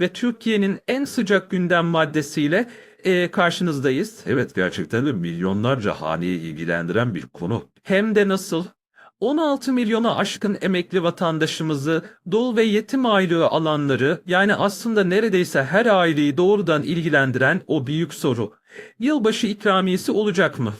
ve Türkiye'nin en sıcak gündem maddesiyle e, karşınızdayız. Evet gerçekten de milyonlarca haneyi ilgilendiren bir konu. Hem de nasıl? 16 milyona aşkın emekli vatandaşımızı, dul ve yetim aylığı alanları, yani aslında neredeyse her aileyi doğrudan ilgilendiren o büyük soru. Yılbaşı ikramiyesi olacak mı?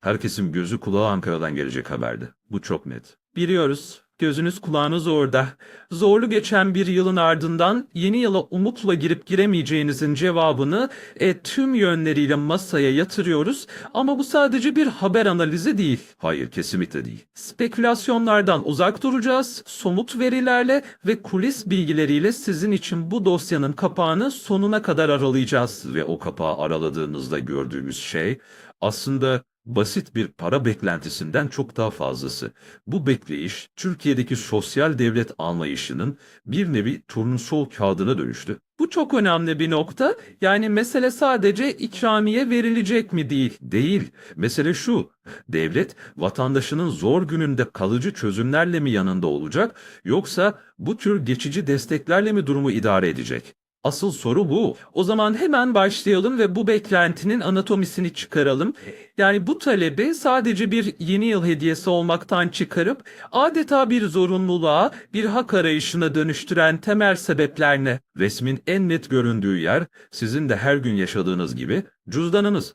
Herkesin gözü kulağı Ankara'dan gelecek haberdi. Bu çok net. Biliyoruz. Gözünüz kulağınız orada. Zorlu geçen bir yılın ardından yeni yıla umutla girip giremeyeceğinizin cevabını e, tüm yönleriyle masaya yatırıyoruz. Ama bu sadece bir haber analizi değil. Hayır kesinlikle değil. Spekülasyonlardan uzak duracağız, somut verilerle ve kulis bilgileriyle sizin için bu dosyanın kapağını sonuna kadar aralayacağız. Ve o kapağı araladığınızda gördüğümüz şey aslında basit bir para beklentisinden çok daha fazlası. Bu bekleyiş Türkiye'deki sosyal devlet anlayışının bir nevi turnusol kağıdına dönüştü. Bu çok önemli bir nokta. Yani mesele sadece ikramiye verilecek mi değil. Değil. Mesele şu. Devlet vatandaşının zor gününde kalıcı çözümlerle mi yanında olacak yoksa bu tür geçici desteklerle mi durumu idare edecek? Asıl soru bu. O zaman hemen başlayalım ve bu beklentinin anatomisini çıkaralım. Yani bu talebi sadece bir yeni yıl hediyesi olmaktan çıkarıp adeta bir zorunluluğa, bir hak arayışına dönüştüren temel sebepler ne? Resmin en net göründüğü yer sizin de her gün yaşadığınız gibi cüzdanınız.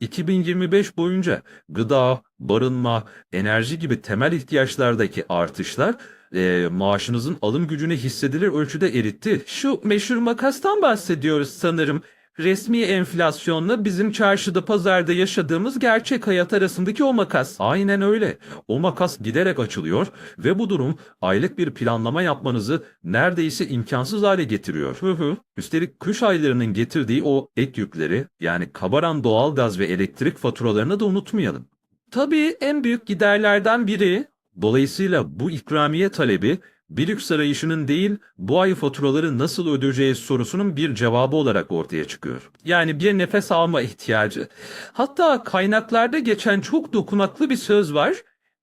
2025 boyunca gıda, barınma, enerji gibi temel ihtiyaçlardaki artışlar e, maaşınızın alım gücünü hissedilir ölçüde eritti. Şu meşhur makastan bahsediyoruz sanırım. Resmi enflasyonla bizim çarşıda pazarda yaşadığımız gerçek hayat arasındaki o makas. Aynen öyle. O makas giderek açılıyor ve bu durum aylık bir planlama yapmanızı neredeyse imkansız hale getiriyor. Hı hı. Üstelik kış aylarının getirdiği o ek yükleri yani kabaran doğalgaz ve elektrik faturalarını da unutmayalım. Tabii en büyük giderlerden biri Dolayısıyla bu ikramiye talebi bir lüks arayışının değil bu ay faturaları nasıl ödeyeceğiz sorusunun bir cevabı olarak ortaya çıkıyor. yani bir nefes alma ihtiyacı. Hatta kaynaklarda geçen çok dokunaklı bir söz var.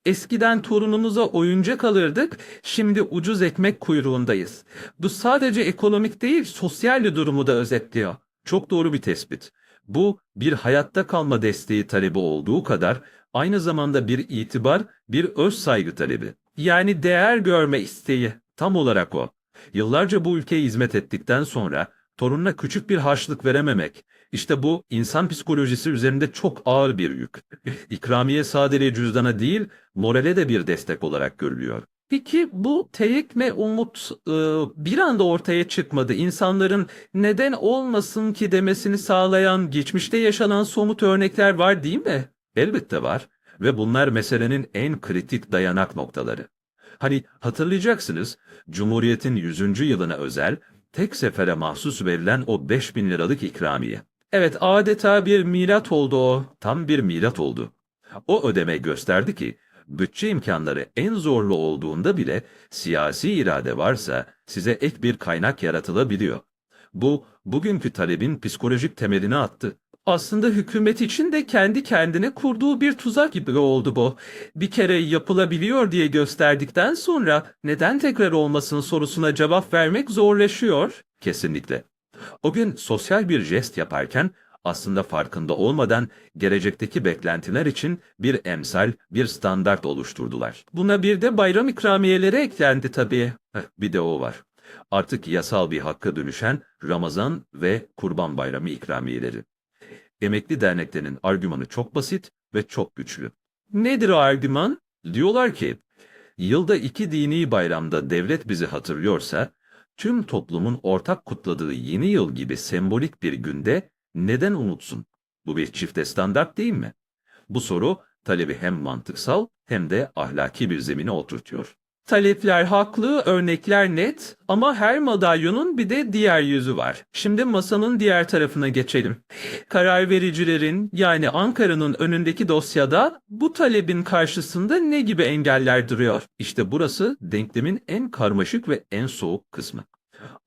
Eskiden torunumuza oyuncak alırdık, şimdi ucuz ekmek kuyruğundayız. Bu sadece ekonomik değil, sosyal durumu da özetliyor. Çok doğru bir tespit. Bu bir hayatta kalma desteği talebi olduğu kadar aynı zamanda bir itibar, bir öz saygı talebi. Yani değer görme isteği. Tam olarak o. Yıllarca bu ülkeye hizmet ettikten sonra torununa küçük bir harçlık verememek, işte bu insan psikolojisi üzerinde çok ağır bir yük. İkramiye sadece cüzdana değil, morale de bir destek olarak görülüyor. Peki bu teyik ve umut e, bir anda ortaya çıkmadı. İnsanların neden olmasın ki demesini sağlayan geçmişte yaşanan somut örnekler var değil mi? Elbette var ve bunlar meselenin en kritik dayanak noktaları. Hani hatırlayacaksınız, Cumhuriyet'in 100. yılına özel, tek sefere mahsus verilen o 5000 liralık ikramiye. Evet adeta bir milat oldu o. Tam bir milat oldu. O ödeme gösterdi ki, bütçe imkanları en zorlu olduğunda bile siyasi irade varsa size ek bir kaynak yaratılabiliyor. Bu, bugünkü talebin psikolojik temelini attı. Aslında hükümet için de kendi kendine kurduğu bir tuzak gibi oldu bu. Bir kere yapılabiliyor diye gösterdikten sonra neden tekrar olmasın sorusuna cevap vermek zorlaşıyor. Kesinlikle. O gün sosyal bir jest yaparken aslında farkında olmadan gelecekteki beklentiler için bir emsal, bir standart oluşturdular. Buna bir de bayram ikramiyeleri eklendi tabii. Heh, bir de o var. Artık yasal bir hakka dönüşen Ramazan ve Kurban Bayramı ikramiyeleri. Emekli derneklerinin argümanı çok basit ve çok güçlü. Nedir o argüman? Diyorlar ki, yılda iki dini bayramda devlet bizi hatırlıyorsa, tüm toplumun ortak kutladığı yeni yıl gibi sembolik bir günde neden unutsun? Bu bir çifte standart değil mi? Bu soru talebi hem mantıksal hem de ahlaki bir zemine oturtuyor. Talepler haklı, örnekler net ama her madalyonun bir de diğer yüzü var. Şimdi masanın diğer tarafına geçelim. Karar vericilerin yani Ankara'nın önündeki dosyada bu talebin karşısında ne gibi engeller duruyor? İşte burası denklemin en karmaşık ve en soğuk kısmı.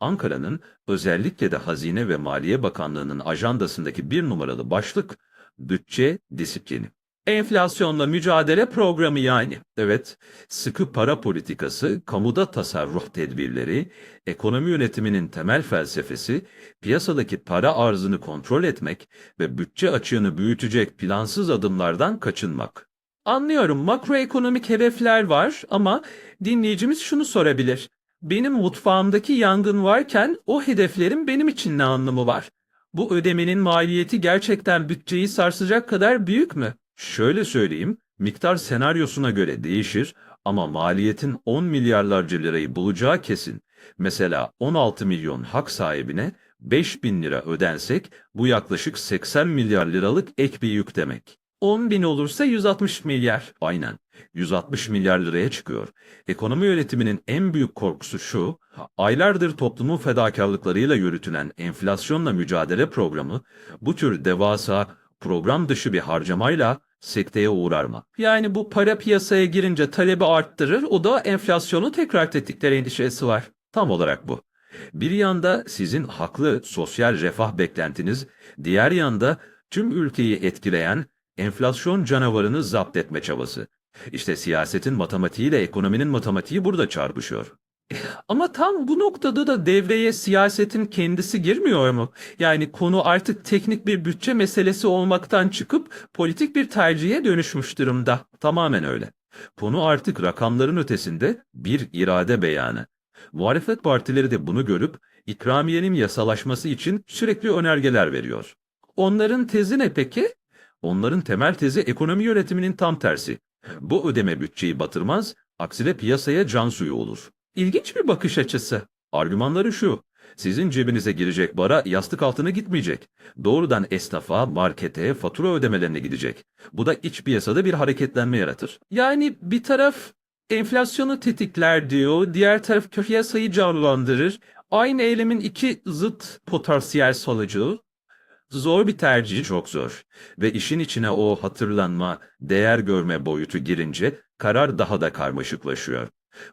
Ankara'nın özellikle de Hazine ve Maliye Bakanlığı'nın ajandasındaki bir numaralı başlık bütçe disiplini. Enflasyonla mücadele programı yani. Evet, sıkı para politikası, kamuda tasarruf tedbirleri, ekonomi yönetiminin temel felsefesi, piyasadaki para arzını kontrol etmek ve bütçe açığını büyütecek plansız adımlardan kaçınmak. Anlıyorum makroekonomik hedefler var ama dinleyicimiz şunu sorabilir. Benim mutfağımdaki yangın varken o hedeflerin benim için ne anlamı var? Bu ödemenin maliyeti gerçekten bütçeyi sarsacak kadar büyük mü? Şöyle söyleyeyim, miktar senaryosuna göre değişir ama maliyetin 10 milyarlarca lirayı bulacağı kesin. Mesela 16 milyon hak sahibine 5 bin lira ödensek bu yaklaşık 80 milyar liralık ek bir yük demek. 10 bin olursa 160 milyar. Aynen. 160 milyar liraya çıkıyor. Ekonomi yönetiminin en büyük korkusu şu, aylardır toplumun fedakarlıklarıyla yürütülen enflasyonla mücadele programı bu tür devasa program dışı bir harcamayla sekteye uğrar mı? Yani bu para piyasaya girince talebi arttırır, o da enflasyonu tekrar tetikler endişesi var. Tam olarak bu. Bir yanda sizin haklı sosyal refah beklentiniz, diğer yanda tüm ülkeyi etkileyen enflasyon canavarını zapt etme çabası. İşte siyasetin matematiğiyle ekonominin matematiği burada çarpışıyor. Ama tam bu noktada da devreye siyasetin kendisi girmiyor mu? Yani konu artık teknik bir bütçe meselesi olmaktan çıkıp politik bir tercihe dönüşmüş durumda. Tamamen öyle. Konu artık rakamların ötesinde bir irade beyanı. Muhalefet partileri de bunu görüp ikramiyenin yasalaşması için sürekli önergeler veriyor. Onların tezi ne peki? Onların temel tezi ekonomi yönetiminin tam tersi. Bu ödeme bütçeyi batırmaz, aksine piyasaya can suyu olur. İlginç bir bakış açısı. Argümanları şu, sizin cebinize girecek para yastık altına gitmeyecek. Doğrudan esnafa, markete, fatura ödemelerine gidecek. Bu da iç piyasada bir hareketlenme yaratır. Yani bir taraf enflasyonu tetikler diyor, diğer taraf piyasayı canlandırır. Aynı eylemin iki zıt potansiyel sonucu. Zor bir tercih. Çok zor. Ve işin içine o hatırlanma, değer görme boyutu girince karar daha da karmaşıklaşıyor.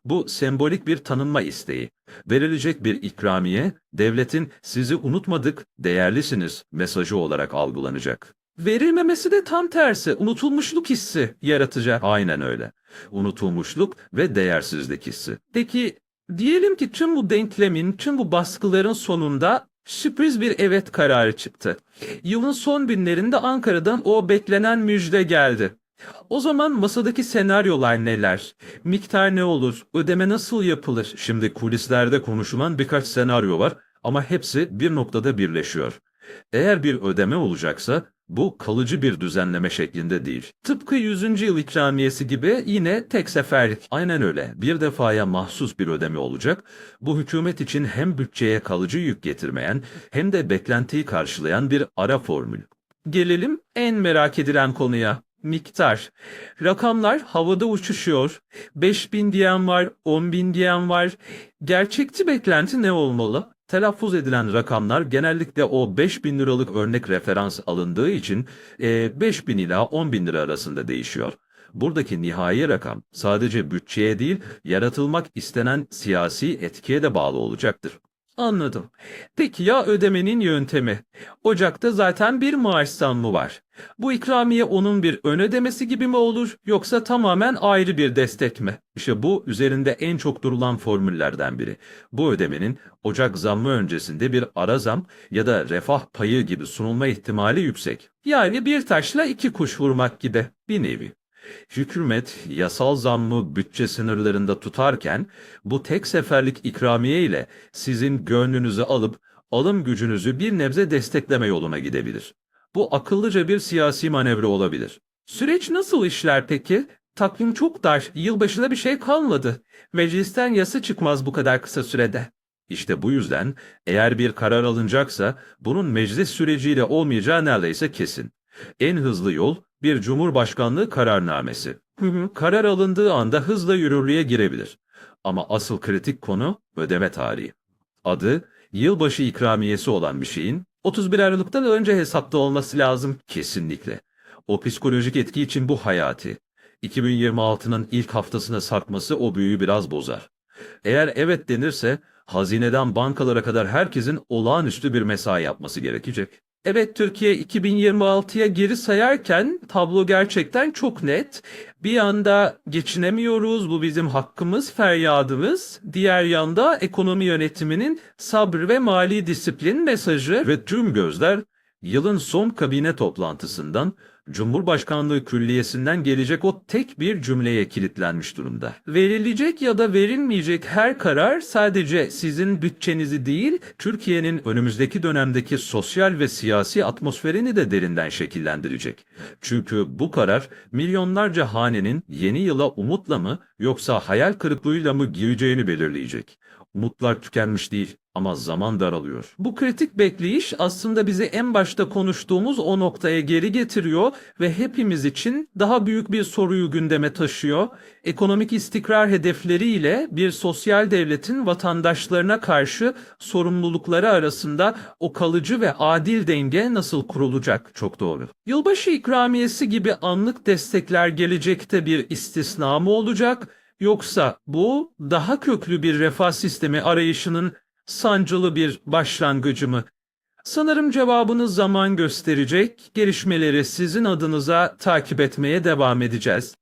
Bu sembolik bir tanınma isteği. Verilecek bir ikramiye, devletin sizi unutmadık, değerlisiniz mesajı olarak algılanacak. Verilmemesi de tam tersi, unutulmuşluk hissi yaratacak. Aynen öyle. Unutulmuşluk ve değersizlik hissi. Peki diyelim ki tüm bu denklemin, tüm bu baskıların sonunda sürpriz bir evet kararı çıktı. Yılın son günlerinde Ankara'dan o beklenen müjde geldi. O zaman masadaki senaryolar neler? Miktar ne olur? Ödeme nasıl yapılır? Şimdi kulislerde konuşulan birkaç senaryo var ama hepsi bir noktada birleşiyor. Eğer bir ödeme olacaksa bu kalıcı bir düzenleme şeklinde değil. Tıpkı 100. yıl ikramiyesi gibi yine tek seferlik. Aynen öyle. Bir defaya mahsus bir ödeme olacak. Bu hükümet için hem bütçeye kalıcı yük getirmeyen hem de beklentiyi karşılayan bir ara formül. Gelelim en merak edilen konuya. Miktar. Rakamlar havada uçuşuyor. 5000 diyen var, 10 bin diyen var. Gerçekçi beklenti ne olmalı? Telaffuz edilen rakamlar genellikle o 5000 liralık örnek referans alındığı için e, 5000 ila 10 bin lira arasında değişiyor. Buradaki nihai rakam sadece bütçeye değil yaratılmak istenen siyasi etkiye de bağlı olacaktır. Anladım. Peki ya ödemenin yöntemi? Ocak'ta zaten bir maaş zammı var. Bu ikramiye onun bir ön ödemesi gibi mi olur yoksa tamamen ayrı bir destek mi? İşte bu üzerinde en çok durulan formüllerden biri. Bu ödemenin Ocak zammı öncesinde bir ara zam ya da refah payı gibi sunulma ihtimali yüksek. Yani bir taşla iki kuş vurmak gibi. Bir nevi. Hükümet yasal zammı bütçe sınırlarında tutarken bu tek seferlik ikramiye ile sizin gönlünüzü alıp alım gücünüzü bir nebze destekleme yoluna gidebilir. Bu akıllıca bir siyasi manevra olabilir. Süreç nasıl işler peki? Takvim çok dar. Yılbaşına bir şey kalmadı. Meclisten yasa çıkmaz bu kadar kısa sürede. İşte bu yüzden eğer bir karar alınacaksa bunun meclis süreciyle olmayacağı neredeyse kesin. En hızlı yol bir cumhurbaşkanlığı kararnamesi. Hı hı. Karar alındığı anda hızla yürürlüğe girebilir. Ama asıl kritik konu ödeme tarihi. Adı yılbaşı ikramiyesi olan bir şeyin 31 Aralık'tan önce hesapta olması lazım. kesinlikle. O psikolojik etki için bu hayati. 2026'nın ilk haftasına sarkması o büyüyü biraz bozar. Eğer evet denirse hazineden bankalara kadar herkesin olağanüstü bir mesai yapması gerekecek. Evet Türkiye 2026'ya geri sayarken tablo gerçekten çok net. Bir yanda geçinemiyoruz, bu bizim hakkımız, feryadımız. Diğer yanda ekonomi yönetiminin sabır ve mali disiplin mesajı. Ve tüm gözler yılın son kabine toplantısından Cumhurbaşkanlığı Külliyesi'nden gelecek o tek bir cümleye kilitlenmiş durumda. Verilecek ya da verilmeyecek her karar sadece sizin bütçenizi değil, Türkiye'nin önümüzdeki dönemdeki sosyal ve siyasi atmosferini de derinden şekillendirecek. Çünkü bu karar milyonlarca hanenin yeni yıla umutla mı yoksa hayal kırıklığıyla mı gireceğini belirleyecek. Umutlar tükenmiş değil ama zaman daralıyor. Bu kritik bekleyiş aslında bizi en başta konuştuğumuz o noktaya geri getiriyor ve hepimiz için daha büyük bir soruyu gündeme taşıyor. Ekonomik istikrar hedefleriyle bir sosyal devletin vatandaşlarına karşı sorumlulukları arasında o kalıcı ve adil denge nasıl kurulacak? Çok doğru. Yılbaşı ikramiyesi gibi anlık destekler gelecekte bir istisna mı olacak? Yoksa bu daha köklü bir refah sistemi arayışının sancılı bir başlangıcı mı? Sanırım cevabını zaman gösterecek. Gelişmeleri sizin adınıza takip etmeye devam edeceğiz.